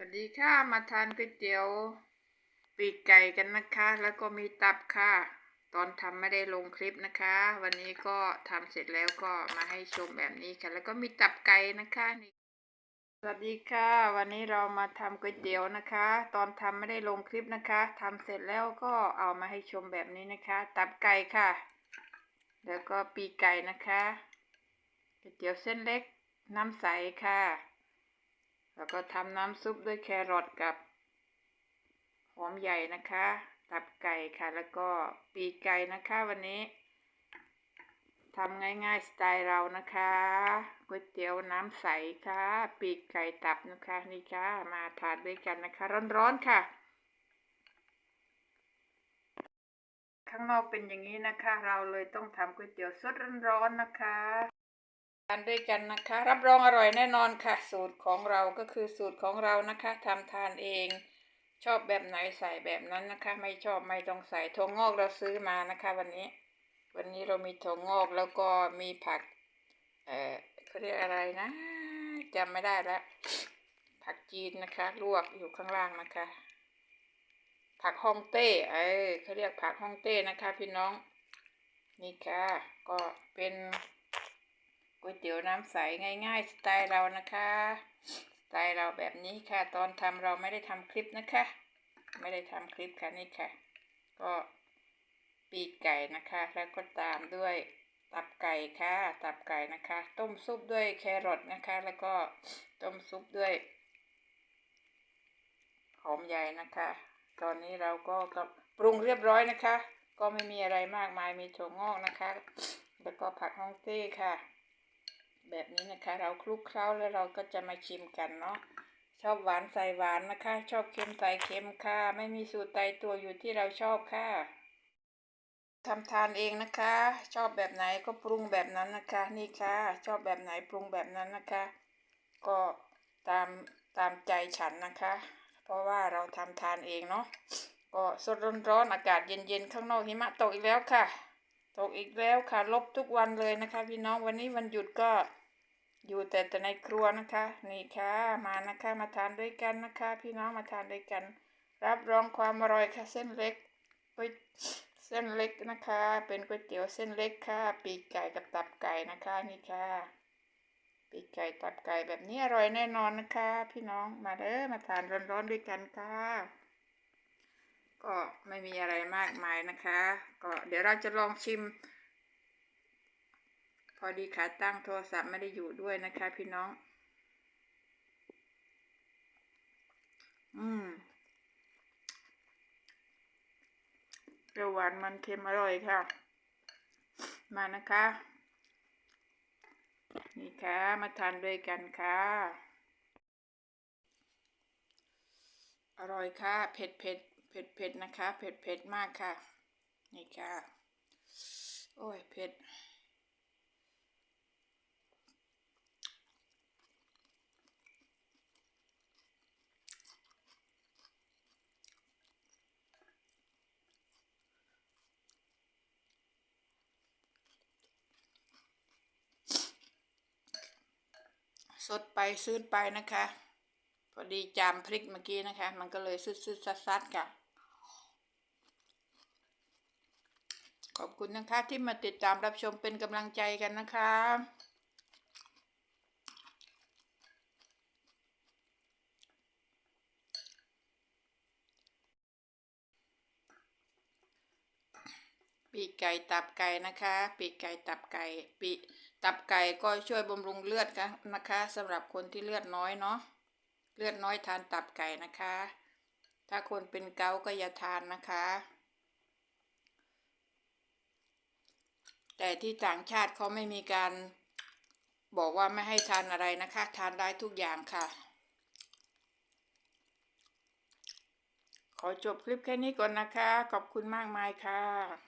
วัสดีค่ะ มาทานก๋วยเตี๋ยวปีกไก่กันนะคะ แล้วก็มีตับค่ะ ตอนทำไม่ได้ลงคลิปนะคะ วันนี้ก็ทำเสร็จแล้วก็มาให้ชมแบบนี้ค่ะ แล้วก็มีตับไก่นะคะ สวัสดีค่ะ วันนี้เรามาทำก๋วยเตี๋ยวนะคะ ตอนทำไม่ได้ลงคลิปนะคะทำเสร็จแล้วก็เอามาให้ชมแบบนี้นะคะ ตับไก่ค่ะ แล้วก็ปีกไก่นะคะก๋วยเตี๋ยวเส้นเล็กน้ำใสค่ะ แล้วก็ทำน้ำซุปด้วยแครอทกับหอมใหญ่นะคะ ตับไก่ค่ะ แล้วก็ปีกไก่นะคะวันนี้ทำง่ายๆสไตล์เรานะคะก๋วยเตี๋ยวน้ำใสค่ะ ปีกไก่ตับนะคะนี่ค่ะมาทานด้วยกันนะคะ ร้อนๆค่ะ ข้างนอกเป็นอย่างนี้นะคะ เราเลยต้องทำก๋วยเตี๋ยวสดร้อนๆนะคะ ทานด้วยกันนะคะ รับรองอร่อยแน่นอนค่ะ สูตรของเราก็คือสูตรของเรานะคะทำทานเอง ชอบแบบไหนใส่แบบนั้นนะคะ ไม่ชอบไม่ต้องใส่ถั่วงอกเราซื้อมานะคะ วันนี้ วันนี้เรามีถั่วงอกแล้วก็มีผัก เอ่อเขาเรียกอะไรนะจำไม่ได้แล้วผักจีนนะคะ ลวกอยู่ข้างล่างนะคะ ผักฮ่องเต้เออเขาเรียกผักฮ่องเต้นะคะ พี่น้องนี่ค่ะก็เป็น ก๋วยเตี๋ยวน้ำใสง่ายๆสไตล์เรานะคะสไตล์เราแบบนี้ค่ะ ตอนทำเราไม่ได้ทำคลิปนะคะ ไม่ได้ทำคลิปค่ะนี่ค่ะ ก็ปีกไก่นะคะ แล้วก็ตามด้วยตับไก่ค่ะ ตับไก่นะคะ ต้มซุปด้วยแครอทนะคะ แล้วก็ต้มซุปด้วยหอมใหญ่นะคะ ตอนนี้เราก็กปรุงเรียบร้อยนะคะ ก็ไม่มีอะไรมากมายมีถั่วงอกนะคะ แล้วก็ผักฮ่องเต้ค่ะ แบบนี้นะคะ เราคลุกเคล้าแล้วเราก็จะมาชิมกันเนาะชอบหวานใส่หวานนะคะ ชอบเค็มใส่เค็มค่ะ ไม่มีสูตรตายตัวอยู่ที่เราชอบค่ะทำทานเองนะคะ ชอบแบบไหนก็ปรุงแบบนั้นนะคะ นี่ค่ะ ชอบแบบไหนปรุงแบบนั้นนะคะ ก็ตามตามใจฉันนะคะ เพราะว่าเราทำทานเองเนาะก็สดร้อนๆอากาศเย็นๆข้างนอกหิมะตกอีกแล้วค่ะ ตกอีกแล้วค่ะ ลบทุกวันเลยนะคะ พี่น้องวันนี้วันหยุดก็ อยู่แต่แต่ในครัวนะคะ นี่ค่ะมานะคะมาทานด้วยกันนะคะ พี่น้องมาทานด้วยกัน รับรองความอร่อยค่ะเส้นเล็กก๋วยเส้นเล็กนะคะ เป็นก๋วยเตี๋ยวเส้นเล็กค่ะ ปีกไก่กับตับไก่นะคะนี่ค่ะ ปีกไก่ตับไก่แบบนี้อร่อยแน่นอนนะคะ พี่น้องมาเด้อมาทานร้อนๆด้วยกันค่ะก็ไม่มีอะไรมากมายนะคะ ก็เดี๋ยวเราจะลองชิม พอดีขาตั้งโทรศัพท์ไม่ได้อยู่ด้วยนะคะ พี่น้อง อืมเปรี้ยวหวานมันเค็มอร่อยค่ะ มานะคะ นี่ค่ะ มาทานด้วยกันค่ะ อร่อยค่ะ เผ็ดเผ็ดเผ็ดเผ็ดนะคะ เผ็ดเผ็ดมากค่ะ นี่ค่ะ โอ้ย เผ็ด สดไปซื้ดไปนะคะ พอดีจามพริกเมื่อกี้นะคะ มันก็เลยซืดซึดซัดซัดค่ะ ขอบคุณนะคะที่มาติดตามรับชมเป็นกำลังใจกันนะคะ ปีกไก่ตับไก่นะคะ ปีกไก่ตับไก่ปีตับไก่ก็ช่วยบำรุงเลือดกันนะคะสำหรับคนที่เลือดน้อยเนาะเลือดน้อยทานตับไก่นะคะ ถ้าคนเป็นเกาก็อย่าทานนะคะ แต่ที่ต่างชาติเขาไม่มีการบอกว่าไม่ให้ทานอะไรนะคะ ทานได้ทุกอย่างค่ะ ขอจบคลิปแค่นี้ก่อนนะคะ ขอบคุณมากมายค่ะ